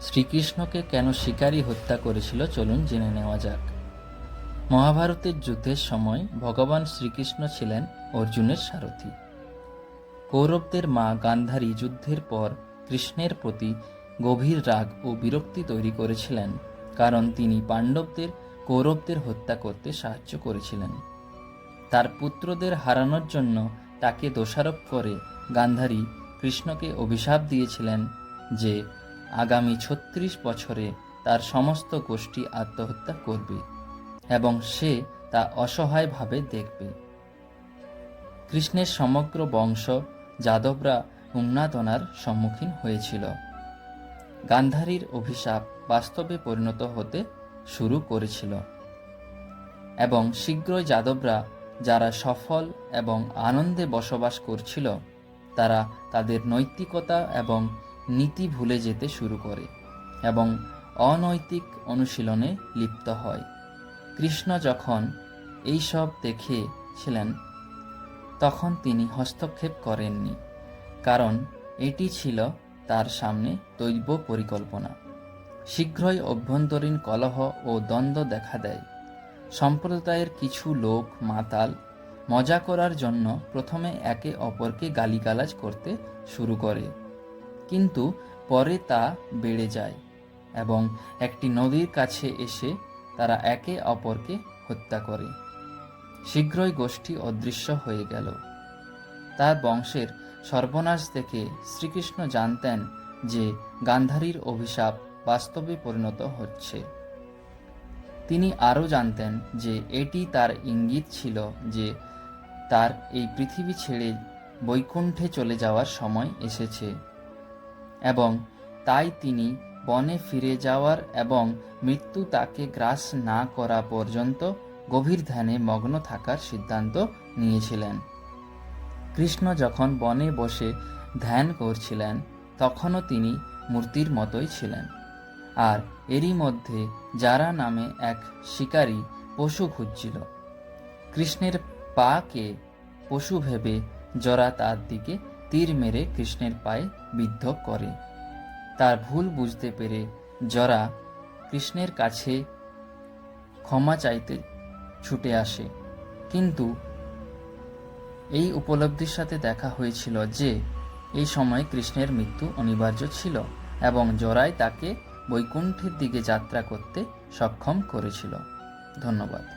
শ্রীকৃষ্ণকে কেন শিকারী হত্যা করেছিল চলুন জেনে নেওয়া যাক। মহাভারতের যুদ্ধের সময় ভগবান শ্রীকৃষ্ণ ছিলেন অর্জুনের সারথি। কৌরবদের মা গান্ধারী যুদ্ধের পর কৃষ্ণের প্রতি গভীর রাগ ও বিরক্তি তৈরি করেছিলেন, কারণ তিনি পাণ্ডবদের, কৌরবদের হত্যা করতে সাহায্য করেছিলেন। তার পুত্রদের হারানোর জন্য তাকে দোষারোপ করে গান্ধারী কৃষ্ণকে অভিশাপ দিয়েছিলেন যে আগামী ছত্রিশ বছরে তার সমস্ত গোষ্ঠী আত্মহত্যা করবে এবং সে তা অসহায়ভাবে দেখবে। কৃষ্ণের সমগ্র বংশ যাদবরা উন্মাদনার সম্মুখীন হয়েছিল। গান্ধারীর অভিশাপ বাস্তবে পরিণত হতে শুরু করেছিল এবং শীঘ্রই যাদবরা যারা সফল এবং আনন্দে বসবাস করছিল, তারা তাদের নৈতিকতা এবং নীতি ভুলে যেতে শুরু করে এবং অনৈতিক অনুশীলনে লিপ্ত হয়। কৃষ্ণ যখন এইসব দেখেছিলেন, তখন তিনি হস্তক্ষেপ করেননি, কারণ এটি ছিল তার সামনে দৈব পরিকল্পনা। শীঘ্রই অভ্যন্তরীণ কলহ ও দ্বন্দ্ব দেখা দেয়। সম্প্রদায়ের কিছু লোক মাতাল মজা করার জন্য প্রথমে একে অপরকে গালিগালাজ করতে শুরু করে। কিন্তু পরে তা বেড়ে যায় এবং একটি নদীর কাছে এসে তারা একে অপরকে হত্যা করে। শীঘ্রই গোষ্ঠী অদৃশ্য হয়ে গেল। তার বংশের সর্বনাশ দেখে শ্রীকৃষ্ণ জানতেন যে গান্ধারীর অভিশাপ বাস্তবে পরিণত হচ্ছে। তিনি আরও জানতেন যে এটি তার ইঙ্গিত ছিল যে তার এই পৃথিবী ছেড়ে বৈকুণ্ঠে চলে যাওয়ার সময় এসেছে। এবং তাই তিনি বনে ফিরে যাওয়ার এবং মৃত্যু তাকে গ্রাস না করা পর্যন্ত গভীর ধ্যানে মগ্ন থাকার সিদ্ধান্ত নিয়েছিলেন। কৃষ্ণ যখন বনে বসে ধ্যান করছিলেন, তখনও তিনি মূর্তির মতোই ছিলেন। আর এরই মধ্যে যারা নামে এক শিকারী পশু খুঁজছিল। কৃষ্ণের পাকে পশু ভেবে জরা তার দিকে তীর মেরে কৃষ্ণের পায়ে বিদ্ধ করে। তার ভুল বুঝতে পেরে জরা কৃষ্ণের কাছে ক্ষমা চাইতে ছুটে আসে। কিন্তু এই উপলব্ধির সাথে দেখা হয়েছিল যে, এই সময় কৃষ্ণের মৃত্যু অনিবার্য ছিল এবং জরাই তাকে বৈকুণ্ঠের দিকে যাত্রা করতে সক্ষম করেছিল। ধন্যবাদ।